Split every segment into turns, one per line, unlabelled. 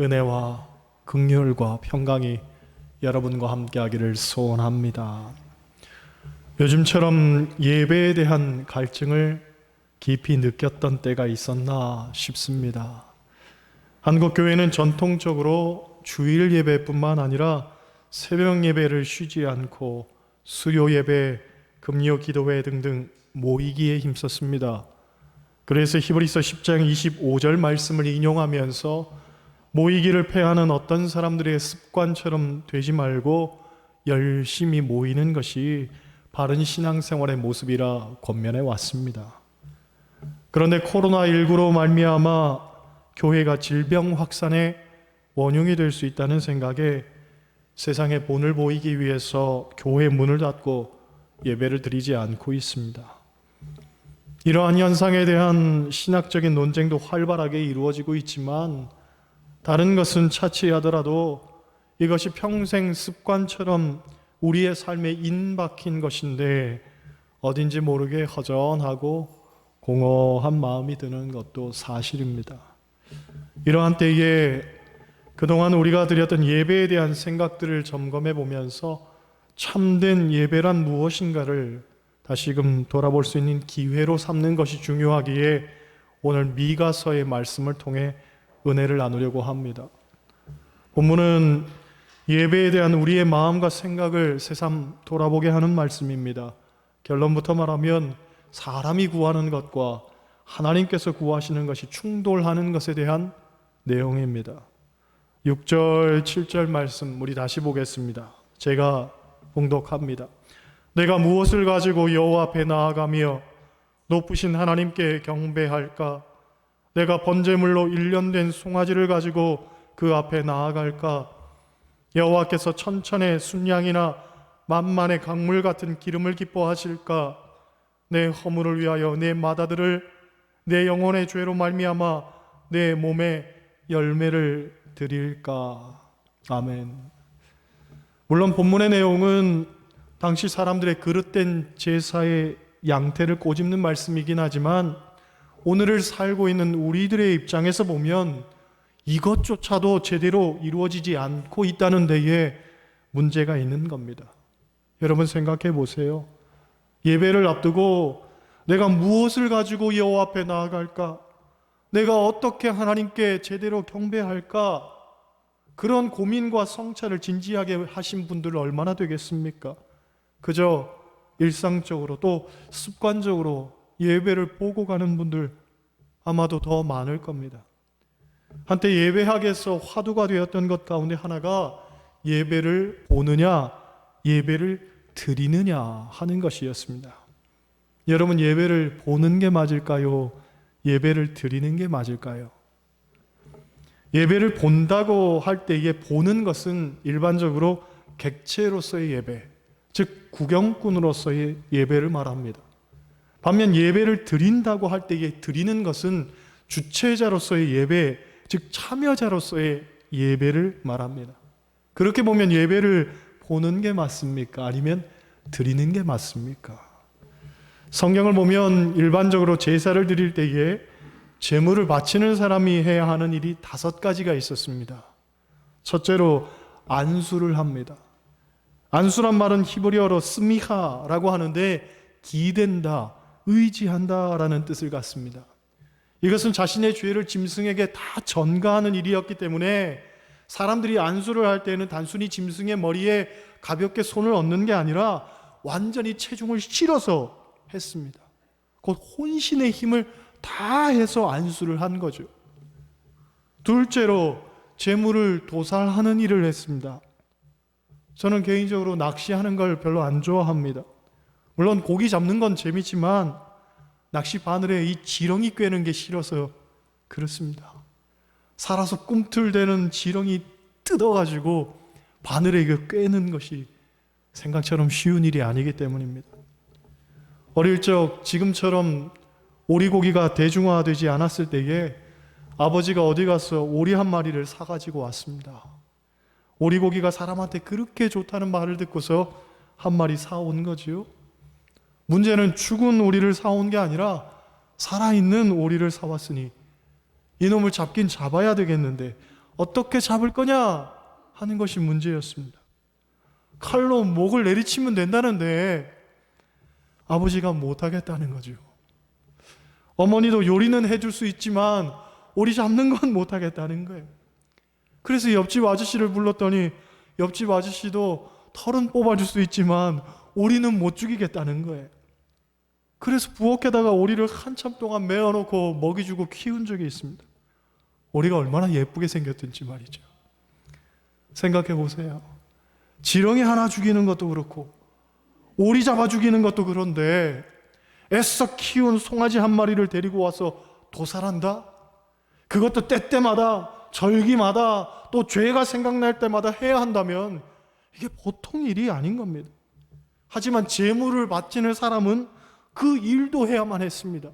은혜와 극률과 평강이 여러분과 함께 하기를 소원합니다. 요즘처럼 예배에 대한 갈증을 깊이 느꼈던 때가 있었나 싶습니다. 한국 교회는 전통적으로 주일 예배뿐만 아니라 새벽 예배를 쉬지 않고 수요 예배, 금요 기도회 등등 모이기에 힘썼습니다. 그래서 히브리서 10장 25절 말씀을 인용하면서 모이기를 패하는 어떤 사람들의 습관처럼 되지 말고 열심히 모이는 것이 바른 신앙생활의 모습이라 권면해 왔습니다. 그런데 코로나19로 말미암아 교회가 질병 확산의 원흉이 될 수 있다는 생각에 세상의 본을 보이기 위해서 교회 문을 닫고 예배를 드리지 않고 있습니다. 이러한 현상에 대한 신학적인 논쟁도 활발하게 이루어지고 있지만 다른 것은 차치하더라도 이것이 평생 습관처럼 우리의 삶에 인박힌 것인데 어딘지 모르게 허전하고 공허한 마음이 드는 것도 사실입니다. 이러한 때에 그동안 우리가 드렸던 예배에 대한 생각들을 점검해 보면서 참된 예배란 무엇인가를 다시금 돌아볼 수 있는 기회로 삼는 것이 중요하기에 오늘 미가서의 말씀을 통해 은혜를 나누려고 합니다. 본문은 예배에 대한 우리의 마음과 생각을 새삼 돌아보게 하는 말씀입니다. 결론부터 말하면 사람이 구하는 것과 하나님께서 구하시는 것이 충돌하는 것에 대한 내용입니다. 6절, 7절 말씀 우리 다시 보겠습니다. 제가 봉독합니다. 내가 무엇을 가지고 여호와 앞에 나아가며 높으신 하나님께 경배할까? 내가 번제물로 일련된 송아지를 가지고 그 앞에 나아갈까? 여호와께서 천천의 순양이나 만만의 강물 같은 기름을 기뻐하실까? 내 허물을 위하여 내 마다들을 내 영혼의 죄로 말미암아 내 몸에 열매를 드릴까? 아멘. 물론 본문의 내용은 당시 사람들의 그릇된 제사의 양태를 꼬집는 말씀이긴 하지만 오늘을 살고 있는 우리들의 입장에서 보면 이것조차도 제대로 이루어지지 않고 있다는 데에 문제가 있는 겁니다. 여러분 생각해 보세요. 예배를 앞두고 내가 무엇을 가지고 여호와 앞에 나아갈까? 내가 어떻게 하나님께 제대로 경배할까? 그런 고민과 성찰을 진지하게 하신 분들 얼마나 되겠습니까? 그저 일상적으로 또 습관적으로 예배를 보고 가는 분들 아마도 더 많을 겁니다. 한때 예배학에서 화두가 되었던 것 가운데 하나가 예배를 보느냐, 예배를 드리느냐 하는 것이었습니다. 여러분 예배를 보는 게 맞을까요? 예배를 드리는 게 맞을까요? 예배를 본다고 할 때에 보는 것은 일반적으로 객체로서의 예배, 즉 구경꾼으로서의 예배를 말합니다. 반면 예배를 드린다고 할 때에 드리는 것은 주체자로서의 예배, 즉 참여자로서의 예배를 말합니다. 그렇게 보면 예배를 보는 게 맞습니까? 아니면 드리는 게 맞습니까? 성경을 보면 일반적으로 제사를 드릴 때에 제물을 바치는 사람이 해야 하는 일이 다섯 가지가 있었습니다. 첫째로 안수를 합니다. 안수란 말은 히브리어로 스미하라고 하는데 기댄다, 의지한다라는 뜻을 갖습니다. 이것은 자신의 죄를 짐승에게 다 전가하는 일이었기 때문에 사람들이 안수를 할 때는 단순히 짐승의 머리에 가볍게 손을 얹는 게 아니라 완전히 체중을 실어서 했습니다. 곧 혼신의 힘을 다 해서 안수를 한 거죠. 둘째로 재물을 도살하는 일을 했습니다. 저는 개인적으로 낚시하는 걸 별로 안 좋아합니다. 물론 고기 잡는 건 재밌지만 낚시 바늘에 이 지렁이 꿰는 게 싫어서 그렇습니다. 살아서 꿈틀대는 지렁이 뜯어가지고 바늘에 이거 꿰는 것이 생각처럼 쉬운 일이 아니기 때문입니다. 어릴 적 지금처럼 오리고기가 대중화되지 않았을 때에 아버지가 어디 가서 오리 한 마리를 사가지고 왔습니다. 오리고기가 사람한테 그렇게 좋다는 말을 듣고서 한 마리 사온 거지요. 문제는 죽은 오리를 사온 게 아니라 살아있는 오리를 사왔으니 이놈을 잡긴 잡아야 되겠는데 어떻게 잡을 거냐 하는 것이 문제였습니다. 칼로 목을 내리치면 된다는데 아버지가 못하겠다는 거죠. 어머니도 요리는 해줄 수 있지만 오리 잡는 건 못하겠다는 거예요. 그래서 옆집 아저씨를 불렀더니 옆집 아저씨도 털은 뽑아줄 수 있지만 오리는 못 죽이겠다는 거예요. 그래서 부엌에다가 오리를 한참 동안 메어놓고 먹이 주고 키운 적이 있습니다. 오리가 얼마나 예쁘게 생겼든지 말이죠. 생각해 보세요. 지렁이 하나 죽이는 것도 그렇고, 오리 잡아 죽이는 것도 그런데, 애써 키운 송아지 한 마리를 데리고 와서 도살한다? 그것도 때때마다, 절기마다, 또 죄가 생각날 때마다 해야 한다면, 이게 보통 일이 아닌 겁니다. 하지만 재물을 바치는 사람은 그 일도 해야만 했습니다.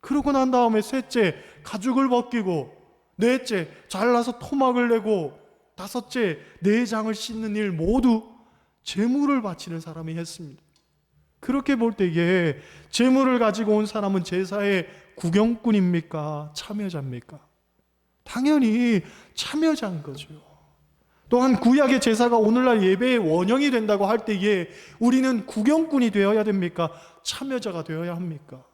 그러고 난 다음에 셋째, 가죽을 벗기고, 넷째, 잘라서 토막을 내고, 다섯째, 내장을 씻는 일 모두 재물을 바치는 사람이 했습니다. 그렇게 볼 때 이게 재물을 가지고 온 사람은 제사의 구경꾼입니까? 참여자입니까? 당연히 참여자인 거죠. 또한 구약의 제사가 오늘날 예배의 원형이 된다고 할 때에 우리는 구경꾼이 되어야 됩니까? 참여자가 되어야 합니까?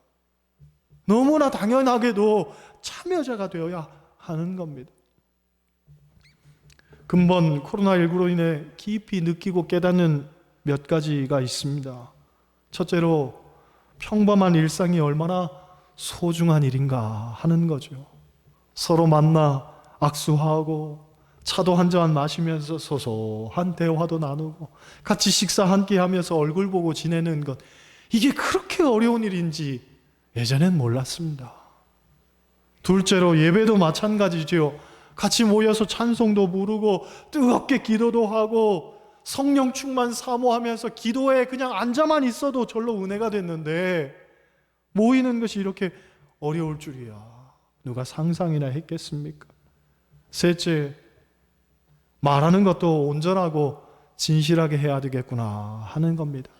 너무나 당연하게도 참여자가 되어야 하는 겁니다. 근본 코로나19로 인해 깊이 느끼고 깨닫는 몇 가지가 있습니다. 첫째로 평범한 일상이 얼마나 소중한 일인가 하는 거죠. 서로 만나 악수하고 차도 한 잔 마시면서 소소한 대화도 나누고 같이 식사 한 끼 하면서 얼굴 보고 지내는 것 이게 그렇게 어려운 일인지 예전엔 몰랐습니다. 둘째로 예배도 마찬가지죠. 같이 모여서 찬송도 부르고 뜨겁게 기도도 하고 성령 충만 사모하면서 기도에 그냥 앉아만 있어도 절로 은혜가 됐는데 모이는 것이 이렇게 어려울 줄이야. 누가 상상이나 했겠습니까? 셋째, 말하는 것도 온전하고 진실하게 해야 되겠구나 하는 겁니다.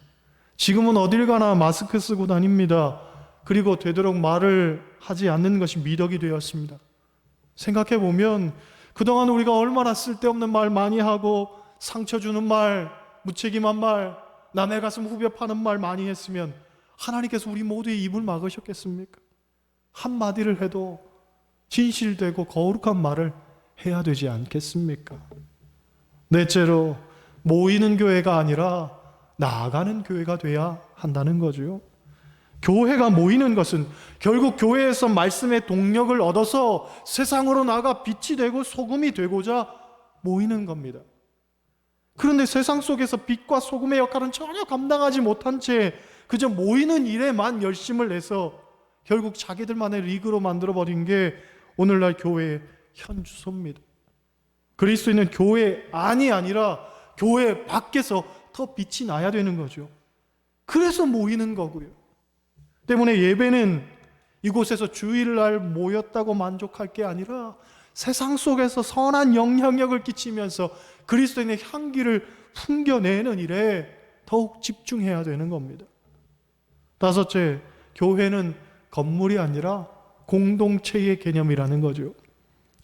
지금은 어딜 가나 마스크 쓰고 다닙니다. 그리고 되도록 말을 하지 않는 것이 미덕이 되었습니다. 생각해 보면 그동안 우리가 얼마나 쓸데없는 말 많이 하고 상처 주는 말, 무책임한 말, 남의 가슴 후벼 파는 말 많이 했으면 하나님께서 우리 모두의 입을 막으셨겠습니까? 한마디를 해도 진실되고 거룩한 말을 해야 되지 않겠습니까? 넷째로 모이는 교회가 아니라 나아가는 교회가 돼야 한다는 거죠. 교회가 모이는 것은 결국 교회에서 말씀의 동력을 얻어서 세상으로 나가 빛이 되고 소금이 되고자 모이는 겁니다. 그런데 세상 속에서 빛과 소금의 역할은 전혀 감당하지 못한 채 그저 모이는 일에만 열심을 내서 결국 자기들만의 리그로 만들어버린 게 오늘날 교회의 현주소입니다. 그리스도인은 교회 안이 아니라 교회 밖에서 더 빛이 나야 되는 거죠. 그래서 모이는 거고요. 때문에 예배는 이곳에서 주일날 모였다고 만족할 게 아니라 세상 속에서 선한 영향력을 끼치면서 그리스도인의 향기를 풍겨내는 일에 더욱 집중해야 되는 겁니다. 다섯째, 교회는 건물이 아니라 공동체의 개념이라는 거죠.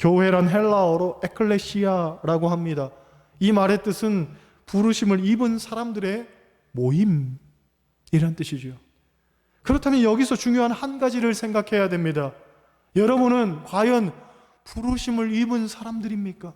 교회란 헬라어로 에클레시아라고 합니다. 이 말의 뜻은 부르심을 입은 사람들의 모임 이란 뜻이죠. 그렇다면 여기서 중요한 한 가지를 생각해야 됩니다. 여러분은 과연 부르심을 입은 사람들입니까?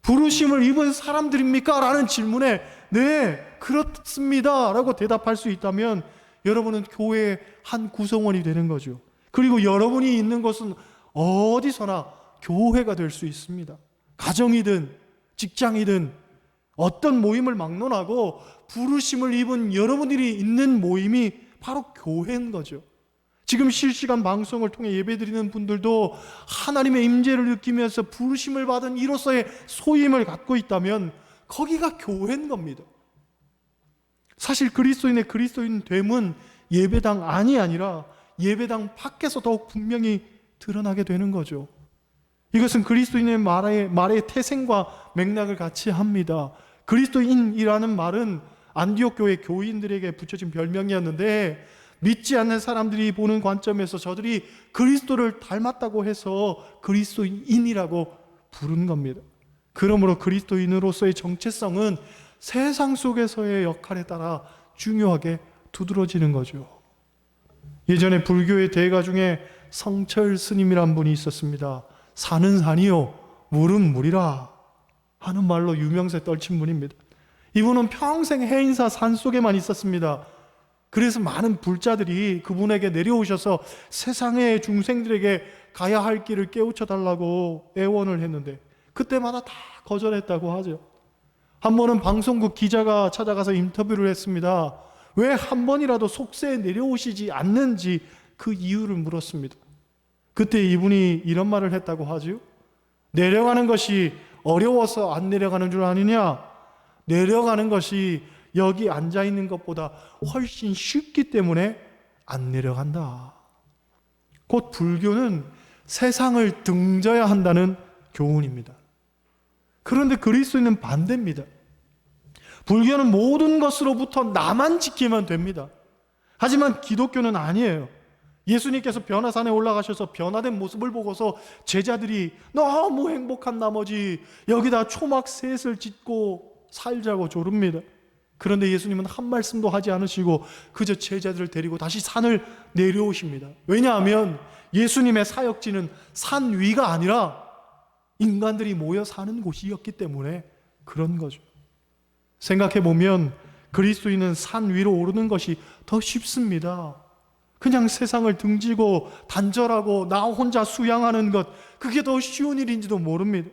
부르심을 입은 사람들입니까? 라는 질문에 네, 그렇습니다. 라고 대답할 수 있다면 여러분은 교회의 한 구성원이 되는 거죠. 그리고 여러분이 있는 곳은 어디서나 교회가 될 수 있습니다. 가정이든 직장이든 어떤 모임을 막론하고 부르심을 입은 여러분들이 있는 모임이 바로 교회인 거죠. 지금 실시간 방송을 통해 예배드리는 분들도 하나님의 임재를 느끼면서 부르심을 받은 이로서의 소임을 갖고 있다면 거기가 교회인 겁니다. 사실 그리스도인의 그리스도인 됨은 예배당 안이 아니라 예배당 밖에서 더욱 분명히 드러나게 되는 거죠. 이것은 그리스도인의 말의, 말의 태생과 맥락을 같이 합니다. 그리스도인이라는 말은 안디옥 교회 교인들에게 붙여진 별명이었는데 믿지 않는 사람들이 보는 관점에서 저들이 그리스도를 닮았다고 해서 그리스도인이라고 부른 겁니다. 그러므로 그리스도인으로서의 정체성은 세상 속에서의 역할에 따라 중요하게 두드러지는 거죠. 예전에 불교의 대가 중에 성철 스님이란 분이 있었습니다. 산은 산이요, 물은 물이라 하는 말로 유명세 떨친 분입니다. 이분은 평생 해인사 산 속에만 있었습니다. 그래서 많은 불자들이 그분에게 내려오셔서 세상의 중생들에게 가야 할 길을 깨우쳐 달라고 애원을 했는데 그때마다 다 거절했다고 하죠. 한 번은 방송국 기자가 찾아가서 인터뷰를 했습니다. 왜 한 번이라도 속세에 내려오시지 않는지 그 이유를 물었습니다. 그때 이분이 이런 말을 했다고 하죠. 내려가는 것이 어려워서 안 내려가는 줄 아느냐? 내려가는 것이 여기 앉아 있는 것보다 훨씬 쉽기 때문에 안 내려간다. 곧 불교는 세상을 등져야 한다는 교훈입니다. 그런데 그리스도인은 반대입니다. 불교는 모든 것으로부터 나만 지키면 됩니다. 하지만 기독교는 아니에요. 예수님께서 변화산에 올라가셔서 변화된 모습을 보고서 제자들이 너무 행복한 나머지 여기다 초막 셋을 짓고 살자고 조릅니다. 그런데 예수님은 한 말씀도 하지 않으시고 그저 제자들을 데리고 다시 산을 내려오십니다. 왜냐하면 예수님의 사역지는 산 위가 아니라 인간들이 모여 사는 곳이었기 때문에 그런 거죠. 생각해 보면 그리스도인은 산 위로 오르는 것이 더 쉽습니다. 그냥 세상을 등지고 단절하고 나 혼자 수양하는 것, 그게 더 쉬운 일인지도 모릅니다.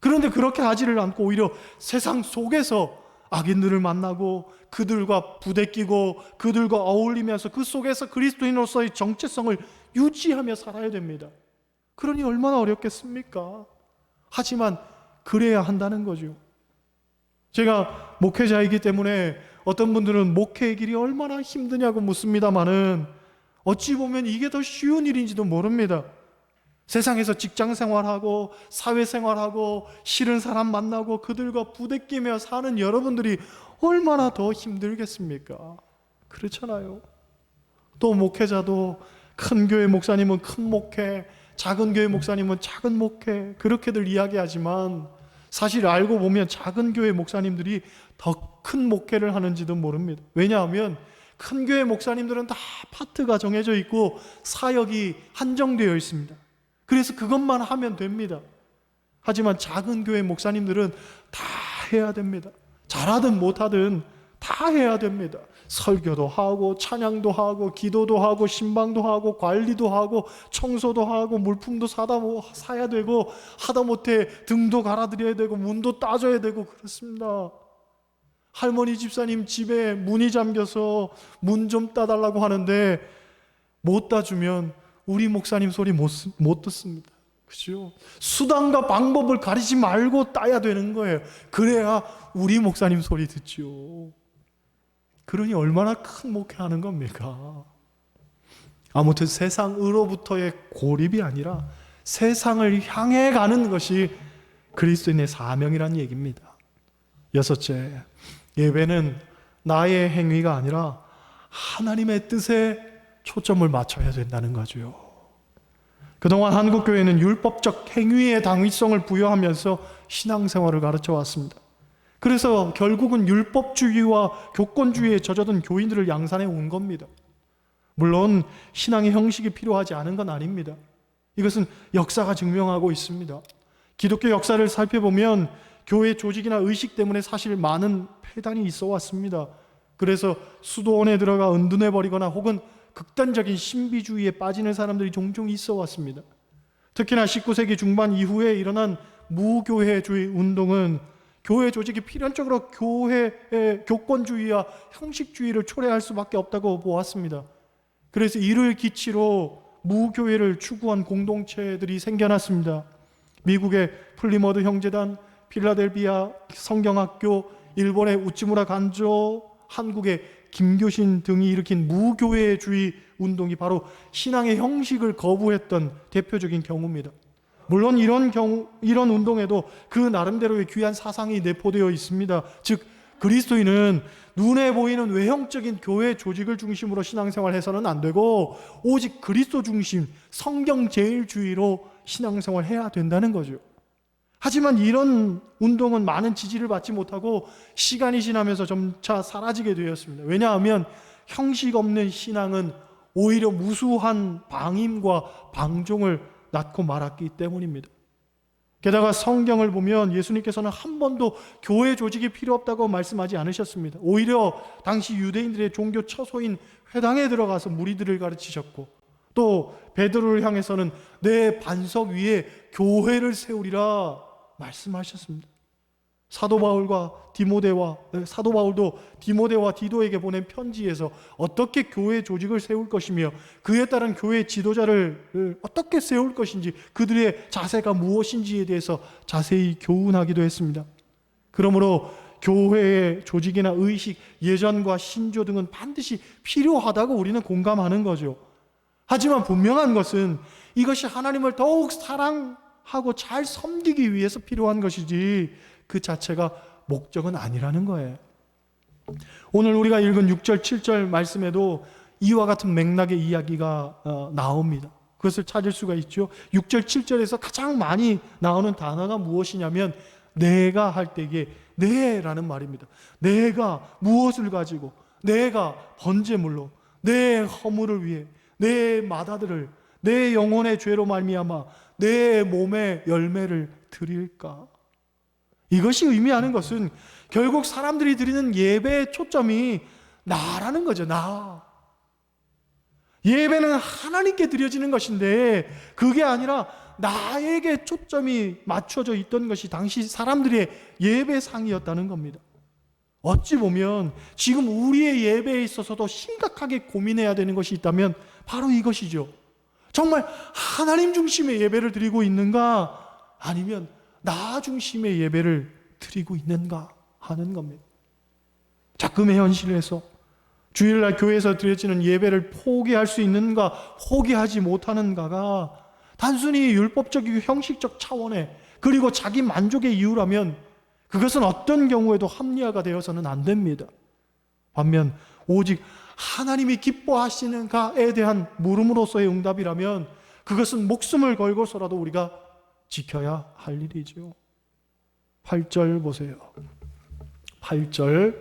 그런데 그렇게 하지를 않고 오히려 세상 속에서 악인들을 만나고 그들과 부대끼고 그들과 어울리면서 그 속에서 그리스도인으로서의 정체성을 유지하며 살아야 됩니다. 그러니 얼마나 어렵겠습니까? 하지만 그래야 한다는 거죠. 제가 목회자이기 때문에 어떤 분들은 목회의 길이 얼마나 힘드냐고 묻습니다만은 어찌 보면 이게 더 쉬운 일인지도 모릅니다. 세상에서 직장 생활하고 사회 생활하고 싫은 사람 만나고 그들과 부대끼며 사는 여러분들이 얼마나 더 힘들겠습니까? 그렇잖아요. 또 목회자도 큰 교회 목사님은 큰 목회, 작은 교회 목사님은 작은 목회 그렇게들 이야기하지만 사실 알고 보면 작은 교회 목사님들이 더 큰 목회를 하는지도 모릅니다. 왜냐하면 큰 교회 목사님들은 다 파트가 정해져 있고 사역이 한정되어 있습니다. 그래서 그것만 하면 됩니다. 하지만 작은 교회 목사님들은 다 해야 됩니다. 잘하든 못하든 다 해야 됩니다. 설교도 하고, 찬양도 하고, 기도도 하고, 신방도 하고, 관리도 하고, 청소도 하고, 물품도 사다 뭐 사야 되고, 하다 못해 등도 갈아드려야 되고, 문도 따줘야 되고, 그렇습니다. 할머니 집사님 집에 문이 잠겨서 문 좀 따달라고 하는데, 못 따주면 우리 목사님 소리 못, 쓰- 못 듣습니다. 그죠? 수단과 방법을 가리지 말고 따야 되는 거예요. 그래야 우리 목사님 소리 듣죠. 그러니 얼마나 큰 목회하는 겁니까? 아무튼 세상으로부터의 고립이 아니라 세상을 향해 가는 것이 그리스도인의 사명이란 얘기입니다. 여섯째, 예배는 나의 행위가 아니라 하나님의 뜻에 초점을 맞춰야 된다는 거죠. 그동안 한국교회는 율법적 행위의 당위성을 부여하면서 신앙생활을 가르쳐 왔습니다. 그래서 결국은 율법주의와 교권주의에 젖어든 교인들을 양산해 온 겁니다. 물론 신앙의 형식이 필요하지 않은 건 아닙니다. 이것은 역사가 증명하고 있습니다. 기독교 역사를 살펴보면 교회 조직이나 의식 때문에 사실 많은 폐단이 있어 왔습니다. 그래서 수도원에 들어가 은둔해 버리거나 혹은 극단적인 신비주의에 빠지는 사람들이 종종 있어 왔습니다. 특히나 19세기 중반 이후에 일어난 무교회주의 운동은 교회 조직이 필연적으로 교회의 교권주의와 형식주의를 초래할 수밖에 없다고 보았습니다. 그래서 이를 기치로 무교회를 추구한 공동체들이 생겨났습니다. 미국의 플리머드 형제단, 필라델비아 성경학교, 일본의 우찌무라 간조, 한국의 김교신 등이 일으킨 무교회주의 운동이 바로 신앙의 형식을 거부했던 대표적인 경우입니다. 물론 이런 경우 이런 운동에도 그 나름대로의 귀한 사상이 내포되어 있습니다. 즉 그리스도인은 눈에 보이는 외형적인 교회 조직을 중심으로 신앙생활 해서는 안 되고 오직 그리스도 중심, 성경 제일주의로 신앙생활 해야 된다는 거죠. 하지만 이런 운동은 많은 지지를 받지 못하고 시간이 지나면서 점차 사라지게 되었습니다. 왜냐하면 형식 없는 신앙은 오히려 무수한 방임과 방종을 낳고 말았기 때문입니다. 게다가 성경을 보면 예수님께서는 한 번도 교회 조직이 필요 없다고 말씀하지 않으셨습니다. 오히려 당시 유대인들의 종교 처소인 회당에 들어가서 무리들을 가르치셨고 또 베드로를 향해서는 내 반석 위에 교회를 세우리라 말씀하셨습니다. 사도 바울과 디모데와 네, 사도 바울도 디모데와 디도에게 보낸 편지에서 어떻게 교회 조직을 세울 것이며 그에 따른 교회 지도자를 어떻게 세울 것인지 그들의 자세가 무엇인지에 대해서 자세히 교훈하기도 했습니다. 그러므로 교회의 조직이나 의식, 예전과 신조 등은 반드시 필요하다고 우리는 공감하는 거죠. 하지만 분명한 것은 이것이 하나님을 더욱 사랑하고 잘 섬기기 위해서 필요한 것이지 그 자체가 목적은 아니라는 거예요. 오늘 우리가 읽은 6절, 7절 말씀에도 이와 같은 맥락의 이야기가 어, 나옵니다. 그것을 찾을 수가 있죠. 6절, 7절에서 가장 많이 나오는 단어가 무엇이냐면 내가 할 때에 내라는 말입니다. 내가 무엇을 가지고 내가 번제물로 내 허물을 위해 내 마다들을 내 영혼의 죄로 말미암아 내 몸의 열매를 드릴까? 이것이 의미하는 것은 결국 사람들이 드리는 예배의 초점이 나라는 거죠. 나. 예배는 하나님께 드려지는 것인데 그게 아니라 나에게 초점이 맞춰져 있던 것이 당시 사람들의 예배상이었다는 겁니다. 어찌 보면 지금 우리의 예배에 있어서도 심각하게 고민해야 되는 것이 있다면 바로 이것이죠. 정말 하나님 중심의 예배를 드리고 있는가 아니면 나 중심의 예배를 드리고 있는가 하는 겁니다. 자금의 현실에서 주일날 교회에서 드려지는 예배를 포기할 수 있는가, 포기하지 못하는가가 단순히 율법적이고 형식적 차원의 그리고 자기 만족의 이유라면 그것은 어떤 경우에도 합리화가 되어서는 안 됩니다. 반면 오직 하나님이 기뻐하시는가에 대한 물음으로서의 응답이라면 그것은 목숨을 걸고서라도 우리가 지켜야 할 일이죠. 8절 보세요. 8절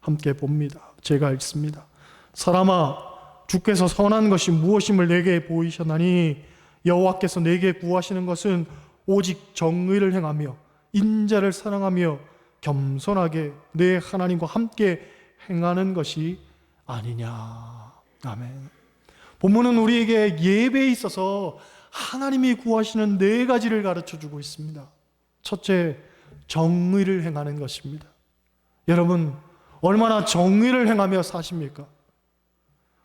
함께 봅니다. 제가 읽습니다. 사람아 주께서 선한 것이 무엇임을 내게 보이셨나니 여호와께서 내게 구하시는 것은 오직 정의를 행하며 인자를 사랑하며 겸손하게 내 하나님과 함께 행하는 것이 아니냐. 아멘. 본문은 우리에게 예배에 있어서 하나님이 구하시는 네 가지를 가르쳐 주고 있습니다. 첫째, 정의를 행하는 것입니다. 여러분, 얼마나 정의를 행하며 사십니까?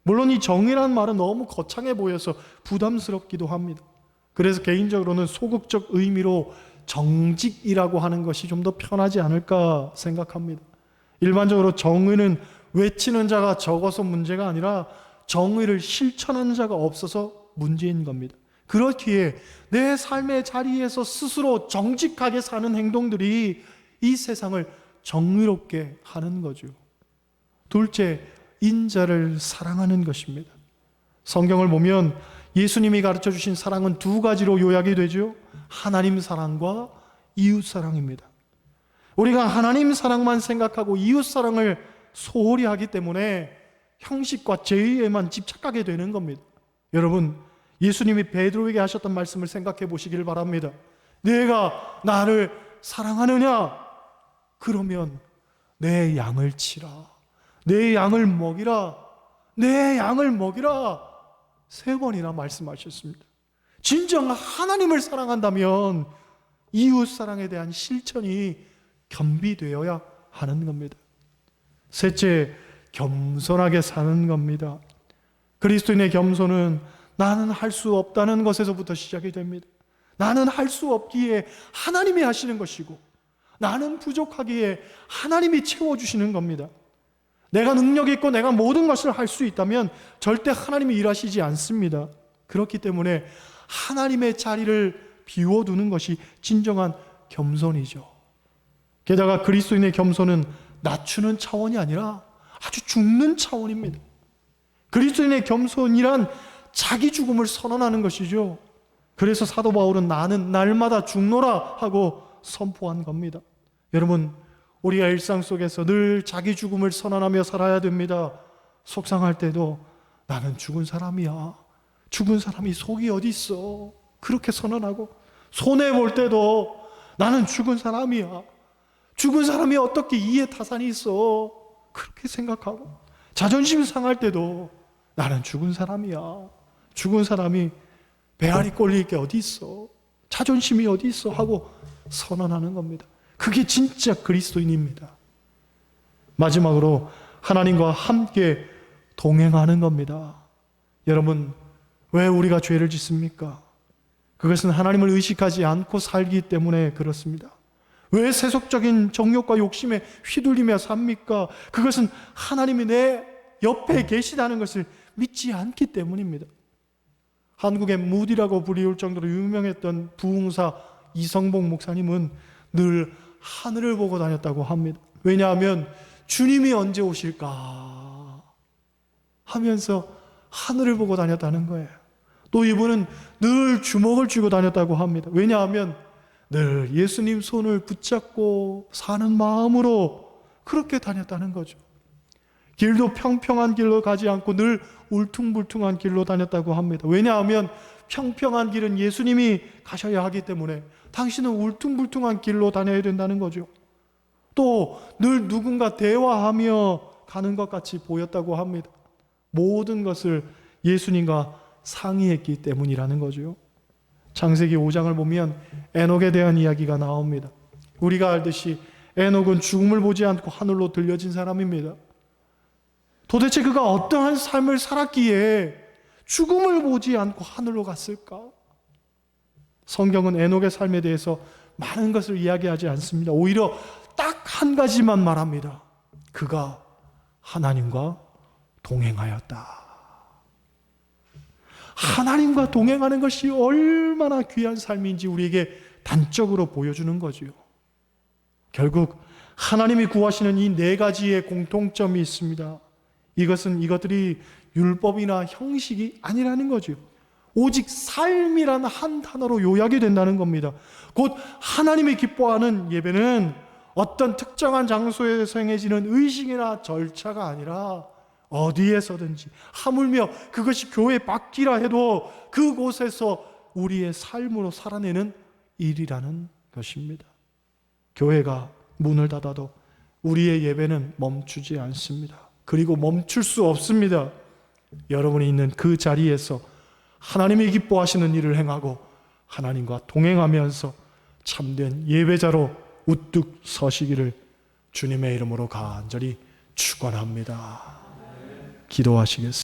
물론 이 정의란 말은 너무 거창해 보여서 부담스럽기도 합니다. 그래서 개인적으로는 소극적 의미로 정직이라고 하는 것이 좀 더 편하지 않을까 생각합니다. 일반적으로 정의는 외치는 자가 적어서 문제가 아니라 정의를 실천하는 자가 없어서 문제인 겁니다. 그렇기에 내 삶의 자리에서 스스로 정직하게 사는 행동들이 이 세상을 정의롭게 하는 거죠. 둘째, 인자를 사랑하는 것입니다. 성경을 보면 예수님이 가르쳐 주신 사랑은 두 가지로 요약이 되죠. 하나님 사랑과 이웃 사랑입니다. 우리가 하나님 사랑만 생각하고 이웃 사랑을 소홀히 하기 때문에 형식과 제의에만 집착하게 되는 겁니다. 여러분, 예수님이 베드로에게 하셨던 말씀을 생각해 보시길 바랍니다. 내가 나를 사랑하느냐? 그러면 내 양을 치라. 내 양을 먹이라. 내 양을 먹이라. 세 번이나 말씀하셨습니다. 진정 하나님을 사랑한다면 이웃 사랑에 대한 실천이 겸비되어야 하는 겁니다. 셋째, 겸손하게 사는 겁니다. 그리스도인의 겸손은 나는 할 수 없다는 것에서부터 시작이 됩니다. 나는 할 수 없기에 하나님이 하시는 것이고, 나는 부족하기에 하나님이 채워주시는 겁니다. 내가 능력 있고 내가 모든 것을 할 수 있다면 절대 하나님이 일하시지 않습니다. 그렇기 때문에 하나님의 자리를 비워두는 것이 진정한 겸손이죠. 게다가 그리스도인의 겸손은 낮추는 차원이 아니라 아주 죽는 차원입니다. 그리스도인의 겸손이란 자기 죽음을 선언하는 것이죠. 그래서 사도 바울은 나는 날마다 죽노라 하고 선포한 겁니다. 여러분, 우리가 일상 속에서 늘 자기 죽음을 선언하며 살아야 됩니다. 속상할 때도 나는 죽은 사람이야. 죽은 사람이 속이 어디 있어? 그렇게 선언하고 손해 볼 때도 나는 죽은 사람이야. 죽은 사람이 어떻게 이해 타산이 있어? 그렇게 생각하고 자존심 상할 때도 나는 죽은 사람이야. 죽은 사람이 배알이 꼴릴 게 어디 있어? 자존심이 어디 있어? 하고 선언하는 겁니다. 그게 진짜 그리스도인입니다. 마지막으로 하나님과 함께 동행하는 겁니다. 여러분, 왜 우리가 죄를 짓습니까? 그것은 하나님을 의식하지 않고 살기 때문에 그렇습니다. 왜 세속적인 정욕과 욕심에 휘둘리며 삽니까? 그것은 하나님이 내 옆에 계시다는 것을 믿지 않기 때문입니다. 한국의 무디라고 불리울 정도로 유명했던 부흥사 이성봉 목사님은 늘 하늘을 보고 다녔다고 합니다. 왜냐하면 주님이 언제 오실까 하면서 하늘을 보고 다녔다는 거예요. 또 이분은 늘 주먹을 쥐고 다녔다고 합니다. 왜냐하면 늘 예수님 손을 붙잡고 사는 마음으로 그렇게 다녔다는 거죠. 길도 평평한 길로 가지 않고 늘 울퉁불퉁한 길로 다녔다고 합니다. 왜냐하면 평평한 길은 예수님이 가셔야 하기 때문에 당신은 울퉁불퉁한 길로 다녀야 된다는 거죠. 또 늘 누군가 대화하며 가는 것 같이 보였다고 합니다. 모든 것을 예수님과 상의했기 때문이라는 거죠. 창세기 5장을 보면 에녹에 대한 이야기가 나옵니다. 우리가 알듯이 에녹은 죽음을 보지 않고 하늘로 들려진 사람입니다. 도대체 그가 어떠한 삶을 살았기에 죽음을 보지 않고 하늘로 갔을까? 성경은 에녹의 삶에 대해서 많은 것을 이야기하지 않습니다. 오히려 딱 한 가지만 말합니다. 그가 하나님과 동행하였다. 하나님과 동행하는 것이 얼마나 귀한 삶인지 우리에게 단적으로 보여주는 거지요. 결국 하나님이 구하시는 이 네 가지의 공통점이 있습니다. 이것은 이것들이 율법이나 형식이 아니라는 거죠. 오직 삶이라는 한 단어로 요약이 된다는 겁니다. 곧 하나님이 기뻐하는 예배는 어떤 특정한 장소에서 행해지는 의식이나 절차가 아니라 어디에서든지 하물며 그것이 교회 밖이라 해도 그곳에서 우리의 삶으로 살아내는 일이라는 것입니다. 교회가 문을 닫아도 우리의 예배는 멈추지 않습니다. 그리고 멈출 수 없습니다. 여러분이 있는 그 자리에서 하나님이 기뻐하시는 일을 행하고 하나님과 동행하면서 참된 예배자로 우뚝 서시기를 주님의 이름으로 간절히 축원합니다. 기도하시겠습니다.